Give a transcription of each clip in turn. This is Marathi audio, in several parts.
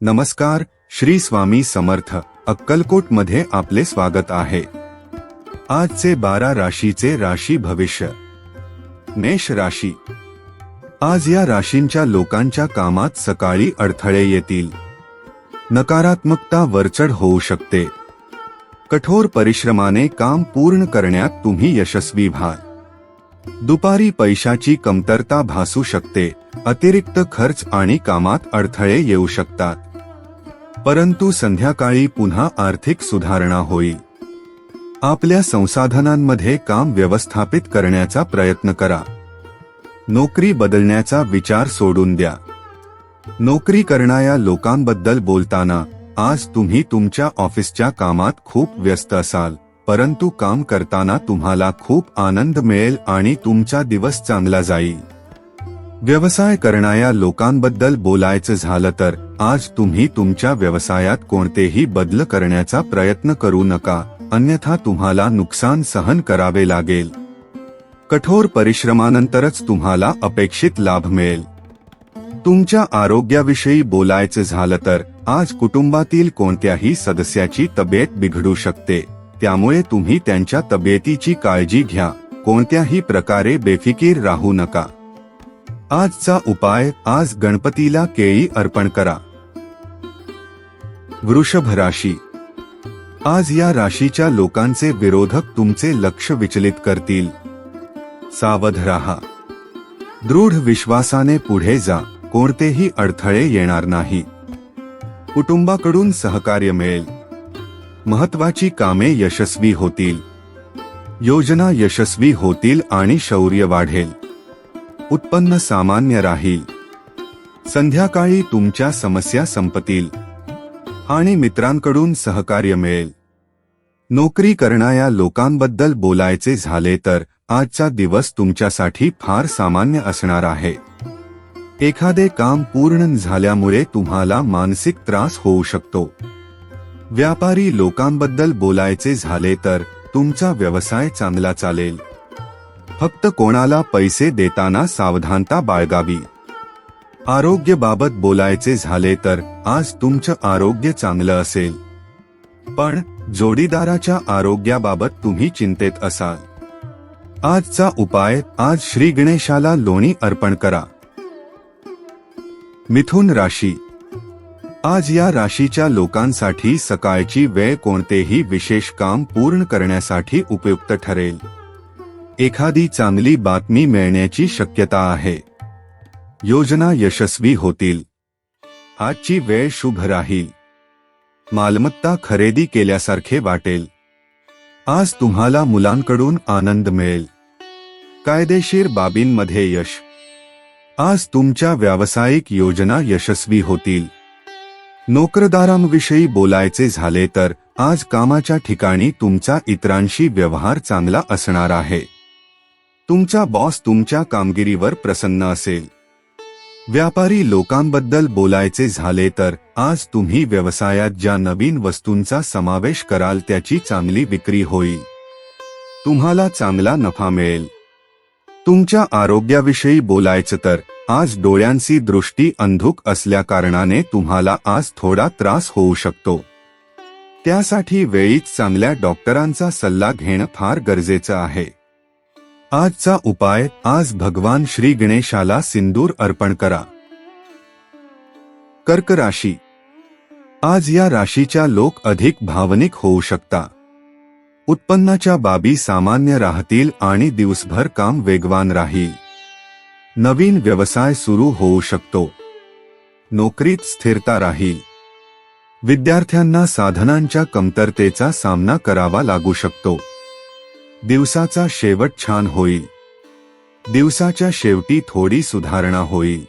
नमस्कार श्री स्वामी समर्थ अक्कलकोटमध्ये आपले स्वागत आहे. आजचे बारा राशीचे राशी भविष्य. मेष राशी. आज या राशींच्या लोकांच्या कामात सकाळी अडथळे येतील. नकारात्मकता वरचढ होऊ शकते. कठोर परिश्रमाने काम पूर्ण करण्यात तुम्ही यशस्वी व्हाल. दुपारी पैशाची कमतरता भासू शकते अतिरिक्त खर्च आणि कामात अडथळे येऊ शकतात. परंतु संध्याकाळी पुन्हा आर्थिक सुधारणा होईल आपल्या संसाधनांमध्ये काम व्यवस्थापित करण्याचा प्रयत्न करा. नोकरी बदलण्याचा विचार सोडून द्या. नोकरी करणाऱ्या लोकांबद्दल बोलताना आज तुम्ही तुमच्या ऑफिसच्या कामात खूप व्यस्त असाल परंतु काम करताना तुम्हाला खूप आनंद मिळेल आणि तुमचा दिवस चांगला जाईल. व्यवसाय करणाऱ्या लोकांबद्दल बोलायचं झालं तर आज तुम्ही तुमच्या व्यवसायात कोणतेही बदल करण्याचा प्रयत्न करू नका अन्यथा तुम्हाला नुकसान सहन करावे लागेल. कठोर परिश्रमानंतरच तुम्हाला अपेक्षित लाभ मिळेल. तुमच्या आरोग्याविषयी बोलायचं झालं तर आज कुटुंबातील कोणत्याही सदस्याची तब्येत बिघडू शकते त्यामुळे तुम्ही त्यांच्या तब्येतीची काळजी घ्या कोणत्याही प्रकारे बेफिकीर राहू नका. आजचा उपाय आज गणपतीला केळी अर्पण करा. वृषभ राशी. आज या राशीच्या लोकांचे विरोधक तुमचे लक्ष विचलित करतील. सावध राहा. दृढ विश्वासाने पुढे जा कोणतेही अडथळे येणार नाही. कुटुंबाकडून सहकार्य मिळेल. महत्वाची कामे यशस्वी होतील. योजना यशस्वी होतील आणि शौर्य वाढेल. उत्पन्न सामान्य राहील संध्याकाळी तुमच्या समस्या संपतील. आणि मित्रांकडून सहकार्य मिळेल. नोकरी करणाऱ्या लोकांबद्दल बोलायचे झाले तर आजचा दिवस तुमच्यासाठी फार सामान्य असणार आहे. एखादे काम पूर्ण झाल्यामुळे तुम्हाला मानसिक त्रास होऊ शकतो. व्यापारी लोकांबद्दल बोलायचे झाले तर तुमचा व्यवसाय चांगला चालेल. फक्त कोणाला पैसे देताना सावधानता बाळगावी. आरोग्याबाबत बोलायचे झाले तर आज तुमचं आरोग्य चांगलं असेल. पण जोडीदाराच्या आरोग्याबाबत तुम्ही चिंतेत असाल. आजचा उपाय आज श्री गणेशाला लोणी अर्पण करा. मिथुन राशी. आज या राशीच्या लोकांसाठी सकाळची वेळ कोणतेही विशेष काम पूर्ण करण्यासाठी उपयुक्त ठरेल. एखादी चांगली बातमी मिळण्याची शक्यता आहे. योजना यशस्वी होतील. आजची वेळ शुभ राहील. मालमत्ता खरेदी केल्यासारखे वाटेल. आज तुम्हाला मुलांकडून आनंद मिळेल. कायदेशीर बाबींमध्ये यश. आज तुमच्या व्यावसायिक योजना यशस्वी होतील. नोकरदारांविषयी बोलायचे झाले तर आज कामाच्या ठिकाणी तुमचा इतरांशी व्यवहार चांगला असणार आहे. तुमचा बॉस तुमच्या कामगिरीवर प्रसन्न असेल. व्यापारी लोकांबद्दल बोलायचे झाले तर आज तुम्ही व्यवसायात ज्या नवीन वस्तूंचा समावेश कराल त्याची चांगली विक्री होईल. तुम्हाला चांगला नफा मिळेल. तुमच्या आरोग्याविषयी बोलायचं तर आज डोळ्यांची दृष्टी अंधुक असल्या कारणाने तुम्हाला आज थोडा त्रास होऊ शकतो. त्यासाठी वेळीच चांगल्या डॉक्टरांचा सल्ला घेणं फार गरजेचं आहे. आजचा उपाय आज भगवान श्री गणेशाला सिंदूर अर्पण करा. कर्क राशी. आज या राशीच्या लोक अधिक भावनिक होऊ शकता. उत्पन्नाच्या बाबी सामान्य राहतील आणि दिवसभर काम वेगवान राहील. नवीन व्यवसाय सुरू होऊ शकतो. नोकरीत स्थिरता राहील. विद्यार्थ्यांना साधनांच्या कमतरतेचा सामना करावा लागू शकतो. दिवसाचा शेवट छान होईल. दिवसाच्या शेवटी थोडी सुधारणा होईल.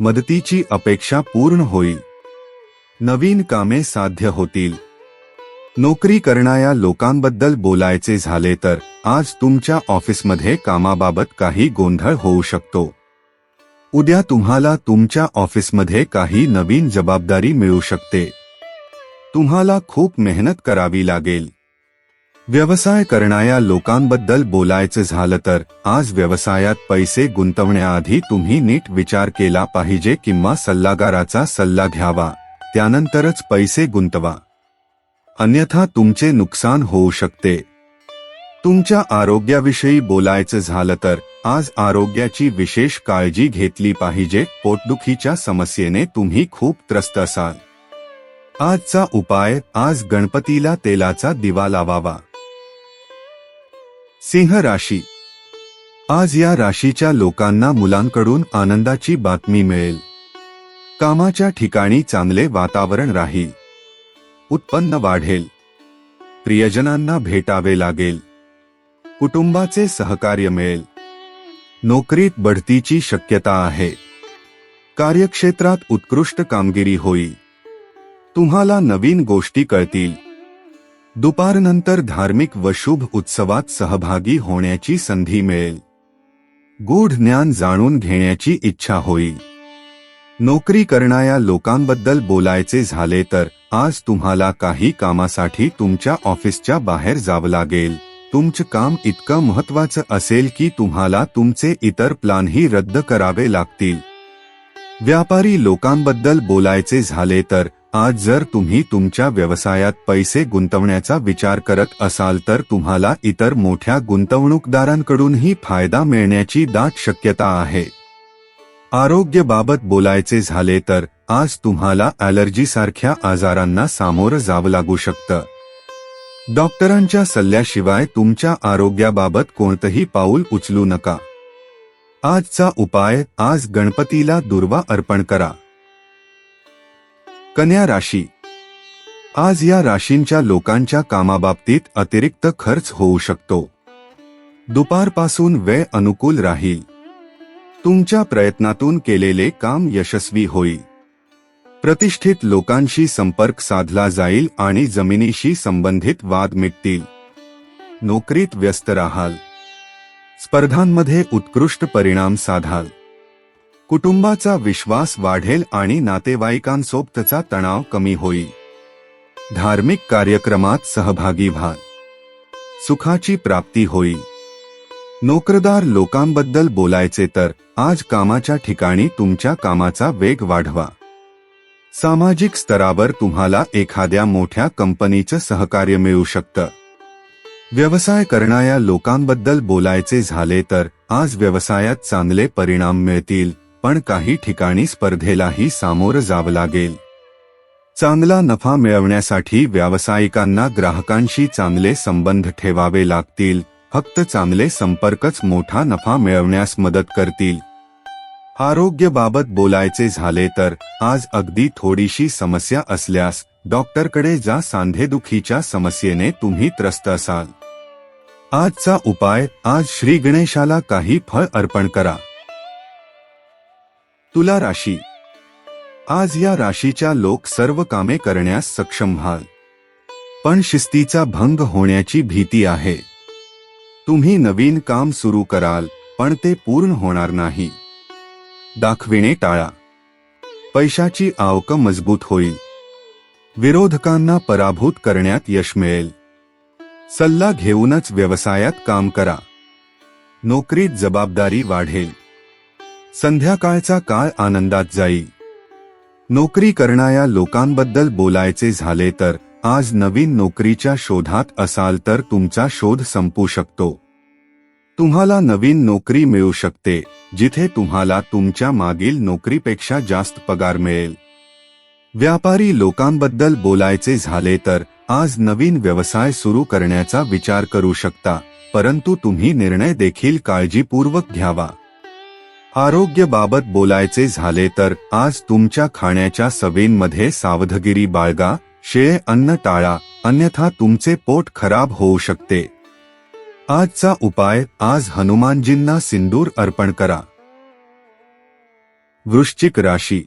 मदतीची अपेक्षा पूर्ण होईल. नवीन कामे साध्य होतील. नोकरी करणाऱ्या लोकांबद्दल बोलायचे झाले तर आज तुमच्या ऑफिसमध्ये कामाबाबत काही गोंधळ होऊ शकतो. उद्या तुम्हाला तुमच्या ऑफिसमध्ये काही नवीन जबाबदारी मिळू शकते. तुम्हाला खूप मेहनत करावी लागेल. व्यवसाय करणाऱ्या लोकांबद्दल बोलायचं झालं तर आज व्यवसायात पैसे गुंतवण्याआधी तुम्ही नीट विचार केला पाहिजे किंवा सल्लागाराचा सल्ला घ्यावा. त्यानंतरच पैसे गुंतवा. अन्यथा तुमचे नुकसान होऊ शकते. तुमच्या आरोग्याविषयी बोलायचं झालं तर आज आरोग्याची विशेष काळजी घेतली पाहिजे. पोटदुखीच्या समस्येने तुम्ही खूप त्रस्त असाल. आजचा उपाय आज गणपतीला तेलाचा दिवा लावावा. सिंह राशी. आज या राशीच्या लोकांना मुलांकडून आनंदाची बातमी मिळेल. कामाच्या ठिकाणी चांगले वातावरण राहील. उत्पन्न वाढेल. प्रियजनांना भेटावे लागेल. कुटुंबाचे सहकार्य मिळेल. नोकरीत बढतीची शक्यता आहे. कार्यक्षेत्रात उत्कृष्ट कामगिरी होईल. तुम्हाला नवीन गोष्टी कळतील. दुपारनंतर धार्मिक व शुभ उत्सवात सहभागी होण्याची संधी मिळेल. गूढ ज्ञान जाणून घेण्याची इच्छा होईल. नोकरी करणाऱ्या लोकांबद्दल बोलायचे झाले तर आज तुम्हाला काही कामासाठी तुमच्या ऑफिसच्या बाहेर जावं लागेल. तुमचं काम इतकं महत्वाचं असेल की तुम्हाला तुमचे इतर प्लानही रद्द करावे लागतील. व्यापारी लोकांबद्दल बोलायचे झाले तर आज जर तुम्ही तुमच्या व्यवसायात पैसे गुंतवण्याचा विचार करत असाल तर तुम्हाला इतर मोठ्या गुंतवणूकदारांकडूनही फायदा मिळण्याची दाट शक्यता आहे. आरोग्यबाबत बोलायचे झाले तर आज तुम्हाला ॲलर्जीसारख्या आजारांना सामोरं जावं लागू शकतं. डॉक्टरांच्या सल्ल्याशिवाय तुमच्या आरोग्याबाबत कोणतंही पाऊल उचलू नका. आजचा उपाय आज गणपतीला दुर्वा अर्पण करा. कन्या राशी. आज या राशींच्या लोकांच्या कामाबाबतीत अतिरिक्त खर्च होऊ शकतो. दुपारपासून वेळ अनुकूल राहील. तुमच्या प्रयत्नातून केलेले काम यशस्वी होईल. प्रतिष्ठित लोकांशी संपर्क साधला जाईल आणि जमिनीशी संबंधित वाद मिटतील. नोकरीत व्यस्त राहाल. स्पर्धांमध्ये उत्कृष्ट परिणाम साधाल. कुटुंबाचा विश्वास वाढेल आणि नातेवाईकांसोबतचा तणाव कमी होईल. धार्मिक कार्यक्रमात सहभागी व्हाल. सुखाची प्राप्ती होईल. नोकरदार लोकांबद्दल बोलायचे तर आज कामाच्या ठिकाणी तुमच्या कामाचा वेग वाढवा. सामाजिक स्तरावर तुम्हाला एखाद्या मोठ्या कंपनीचं सहकार्य मिळू शकतं. व्यवसाय करणाऱ्या लोकांबद्दल बोलायचे झाले तर आज व्यवसायात चांगले परिणाम मिळतील. पण काही ठिकाणी स्पर्धेलाही सामोरं जावं लागेल. चांगला नफा मिळवण्यासाठी व्यावसायिकांना ग्राहकांशी चांगले संबंध ठेवावे लागतील फक्त चांगले संपर्कच मोठा नफा मिळवण्यास मदत करतील. आरोग्यबाबत बोलायचे झाले तर आज अगदी थोडीशी समस्या असल्यास डॉक्टरकडे जा सांधेदुखीच्या समस्येने तुम्ही त्रस्त असाल. आजचा उपाय आज श्री गणेशाला काही फळ अर्पण करा. तुला राशी. आज या राशीच्या लोक सर्व कामे करण्यास सक्षम व्हाल. पण शिस्तीचा भंग होण्याची भीती आहे. तुम्ही नवीन काम सुरू कराल पण ते पूर्ण होणार नाही. दाखविणे टाळा. पैशाची आवक मजबूत होईल. विरोधकांना पराभूत करण्यात यश मिळेल. सल्ला घेऊनच व्यवसायात काम करा. नोकरीत जबाबदारी वाढेल. संध्याकाळचा काळ आनंदात जाई. नोकरी करणाऱ्या लोकांबद्दल बोलायचे झाले तर आज नवीन नोकरीच्या शोधात असाल तर तुमचा शोध संपू शकतो. तुम्हाला नवीन नोकरी मिळू शकते जिथे तुम्हाला तुमच्या मागील नोकरीपेक्षा जास्त पगार मिळेल. व्यापारी लोकांबद्दल बोलायचे झाले तर आज नवीन व्यवसाय सुरू करण्याचा विचार करू शकता परंतु तुम्ही निर्णय देखील काळजीपूर्वक घ्यावा. आरोग्याबाबत बोलायचे झाले तर आज तुमच्या खाण्याच्या सवयींमध्ये सावधगिरी बाळगा शेळे अन्न टाळा अन्यथा तुमचे पोट खराब होऊ शकते. आजचा उपाय आज हनुमानजींना सिंदूर अर्पण करा. वृश्चिक राशी.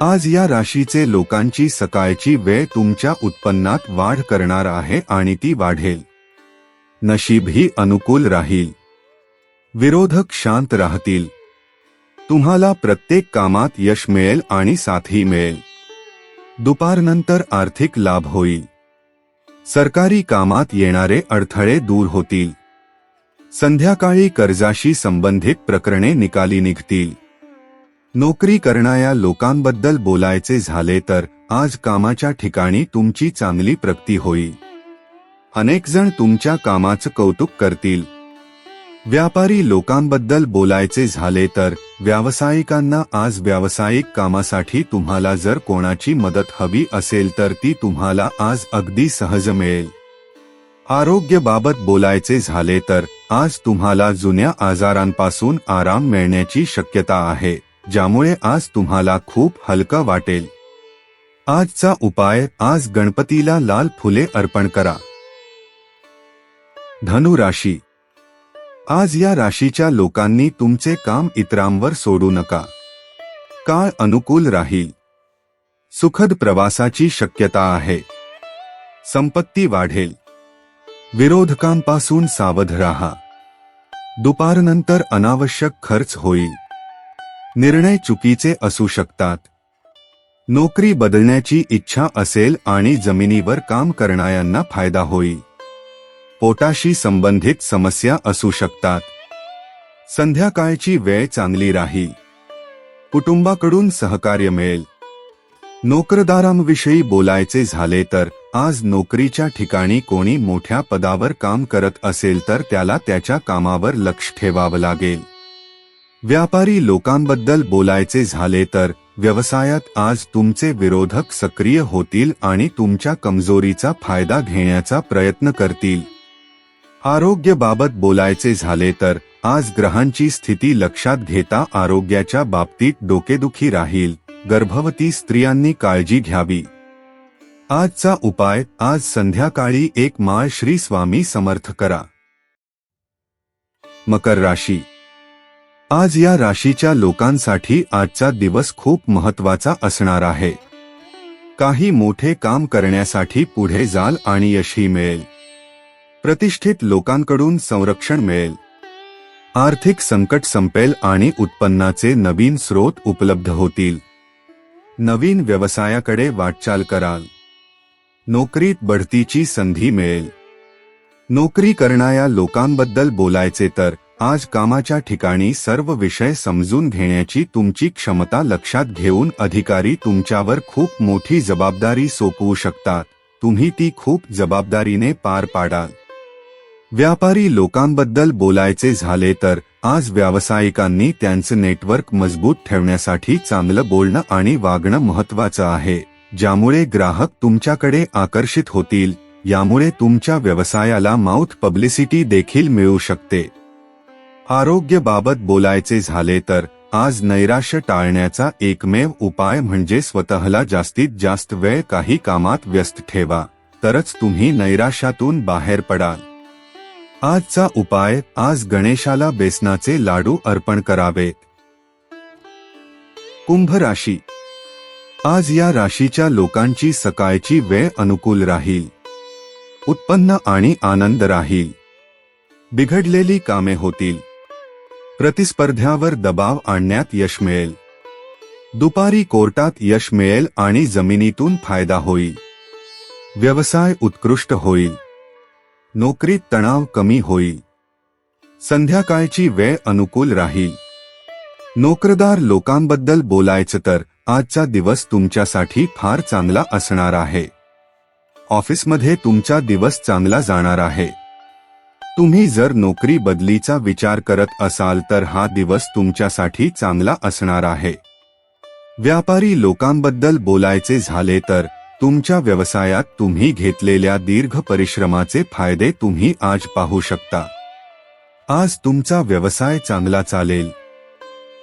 आज या राशीचे लोकांची सकाळची वेळ तुमच्या उत्पन्नात वाढ करणार आहे आणि ती वाढेल. नशीबही अनुकूल राहील. विरोधक शांत राहतील. तुम्हाला प्रत्येक कामात यश मिळेल आणि साथही मिळेल. दुपारनंतर आर्थिक लाभ होईल. सरकारी कामात येणारे अडथळे दूर होतील. संध्याकाळी कर्जाशी संबंधित प्रकरणे निकाली निघतील. नोकरी करणाऱ्या लोकांबद्दल बोलायचे झाले तर आज कामाच्या ठिकाणी तुमची चांगली प्रगती होईल. अनेकजण तुमच्या कामाचं कौतुक करतील. व्यापारी लोकांबद्दल बोलायचे झाले तर व्यावसायिकांना आज व्यावसायिक कामासाठी तुम्हाला जर कोणाची मदत हवी असेल तर ती तुम्हाला आज अगदी सहज मिळेल. आरोग्यबाबत बोलायचे झाले तर आज तुम्हाला जुन्या आजारांपासून आराम मिळण्याची शक्यता आहे ज्यामुळे आज तुम्हाला खूप हलकं वाटेल. आजचा उपाय आज गणपतीला लाल फुले अर्पण करा. धनुराशी आज या राशीच्या लोकांनी तुमचे काम इतरांवर सोडू नका. काळ अनुकूल राहील. सुखद प्रवासाची शक्यता आहे. संपत्ती वाढेल. विरोधकांपासून सावध राहा. दुपारनंतर अनावश्यक खर्च होईल. निर्णय चुकीचे असू शकतात. नोकरी बदलण्याची इच्छा असेल आणि जमिनीवर काम करणाऱ्यांना फायदा होईल. पोटाशी संबंधित समस्या असू शकतात. संध्याकाळची वेळ चांगली राहील. कुटुंबाकडून सहकार्य मिळेल. नोकरदारांविषयी बोलायचे झाले तर आज नोकरीच्या ठिकाणी कोणी मोठ्या पदावर काम करत असेल तर त्याला त्याच्या कामावर लक्ष ठेवावं लागेल. व्यापारी लोकांबद्दल बोलायचे झाले तर व्यवसायात आज तुमचे विरोधक सक्रिय होतील आणि तुमच्या कमजोरीचा फायदा घेण्याचा प्रयत्न करतील. आरोग्याबाबत बोलायचे झाले तर आज ग्रहांची स्थिती लक्षात घेता आरोग्याच्या बाबतीत डोकेदुखी राहील गर्भवती स्त्रियांनी काळजी घ्यावी. आजचा उपाय आज संध्याकाळी एक माळ श्री स्वामी समर्थ करा. मकर राशी. आज या राशीच्या लोकांसाठी आजचा दिवस खूप महत्त्वाचा असणार आहे. काही मोठे काम करण्यासाठी पुढे जाल आणि यशही मिळेल. प्रतिष्ठित लोकांकडून संरक्षण मिळेल. आर्थिक संकट संपेल आणि उत्पन्नाचे नवीन स्रोत उपलब्ध होतील. नवीन व्यवसायाकडे वाटचाल कराल. नोकरीत बढतीची संधी मिळेल. नोकरी करणाऱ्या लोकांबद्दल बोलायचे तर आज कामाच्या ठिकाणी सर्व विषय समजून घेण्याची तुमची क्षमता लक्षात घेऊन अधिकारी तुमच्यावर खूप मोठी जबाबदारी सोपवू शकतात. तुम्ही ती खूप जबाबदारीने पार पाडाल. व्यापारी लोकांबद्दल बोलायचे झाले तर आज व्यावसायिकांनी त्यांचं नेटवर्क मजबूत ठेवण्यासाठी चांगलं बोलणं आणि वागणं महत्वाचं आहे ज्यामुळे ग्राहक तुमच्याकडे आकर्षित होतील यामुळे तुमच्या व्यवसायाला माउथ पब्लिसिटी देखील मिळू शकते. आरोग्यबाबत बोलायचे झाले तर आज नैराश्य टाळण्याचा एकमेव उपाय म्हणजे स्वतःला जास्तीत जास्त वेळ काही कामात व्यस्त ठेवा तरच तुम्ही नैराश्यातून बाहेर पडाल. आजचा उपाय आज गणेशाला बेसनाचे लाडू अर्पण करावेत कुंभ राशी. आज या राशीच्या लोकांची सकाळची वेळ अनुकूल राहील. उत्पन्न आणि आनंद राहील. बिघडलेली कामे होतील. प्रतिस्पर्ध्यावर दबाव आणण्यात यश मिळेल. दुपारी कोर्टात यश मिळेल आणि जमिनीतून फायदा होईल. व्यवसाय उत्कृष्ट होईल. नोकरीत तणाव कमी होईल संध्याकाळची वेळ अनुकूल राहील नोकरदार लोकांबद्दल बोलायचं तर आजचा दिवस तुमच्यासाठी फार चांगला असणार आहे. ऑफिसमध्ये तुमचा दिवस चांगला जाणार आहे. तुम्ही जर नोकरी बदलीचा विचार करत असाल तर हा दिवस तुमच्यासाठी चांगला असणार आहे. व्यापारी लोकांबद्दल बोलायचे झाले तर तुमच्या व्यवसायात तुम्ही घेतलेल्या दीर्घ परिश्रमाचे फायदे तुम्ही आज पाहू शकता. आज तुमचा व्यवसाय चांगला चालेल.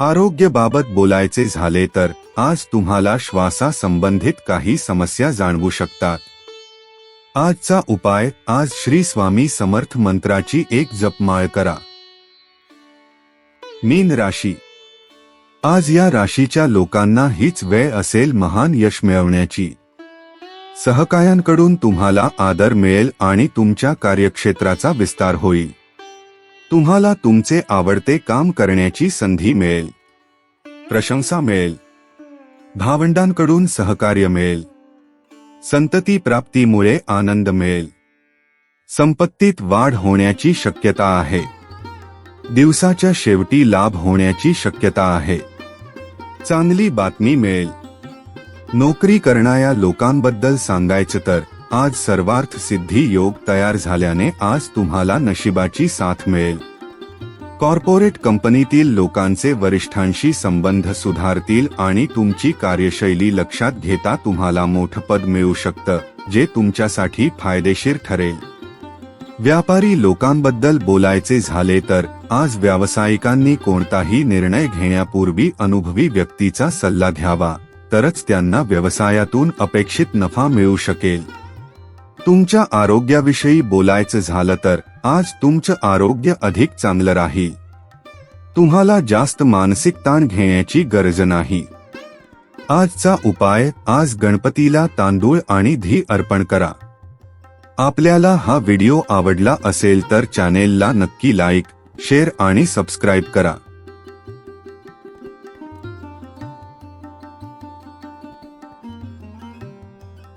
आरोग्याबाबत बोलायचे झाले तर आज तुम्हाला श्वासासंबंधित काही समस्या जाणवू शकतात. आजचा उपाय आज श्री स्वामी समर्थ मंत्राची एक जपमाळ करा. मीन राशी. आज या राशीच्या लोकांना हीच वेळ असेल महान यश मिळवण्याची. सहकायांकडून तुम्हाला आदर मिळेल आणि तुमच्या कार्यक्षेत्राचा विस्तार होईल. तुम्हाला तुमचे आवडते काम करण्याची संधी मिळेल. प्रशंसा मिळेल. भावंडांकडून सहकार्य मिळेल. संतती प्राप्तीमुळे आनंद मिळेल. संपत्तीत वाढ होण्याची शक्यता आहे. दिवसाच्या शेवटी लाभ होण्याची शक्यता आहे. चांगली बातमी मिळेल. नोकरी करणाऱ्या लोकांबद्दल सांगायचं तर आज सर्वार्थ सिद्धी योग तयार झाल्याने आज तुम्हाला नशिबाची साथ मिळेल. कॉर्पोरेट कंपनीतील लोकांचे वरिष्ठांशी संबंध सुधारतील आणि तुमची कार्यशैली लक्षात घेता तुम्हाला मोठं पद मिळू शकतं जे तुमच्यासाठी फायदेशीर ठरेल. व्यापारी लोकांबद्दल बोलायचे झाले तर आज व्यावसायिकांनी कोणताही निर्णय घेण्यापूर्वी अनुभवी व्यक्तीचा सल्ला घ्यावा. तरच त्यांना व्यवसायातून अपेक्षित नफा मिळू शकेल. तुमच्या आरोग्याविषयी बोलायचं झालं तर आज तुमचं आरोग्य अधिक चांगलं राहील. तुम्हाला जास्त मानसिक ताण घेण्याची गरज नाही. आजचा उपाय आज गणपतीला तांदूळ आणि धी अर्पण करा. आपल्याला हा व्हिडिओ आवडला असेल तर चॅनेलला नक्की लाईक शेअर आणि सबस्क्राईब करा.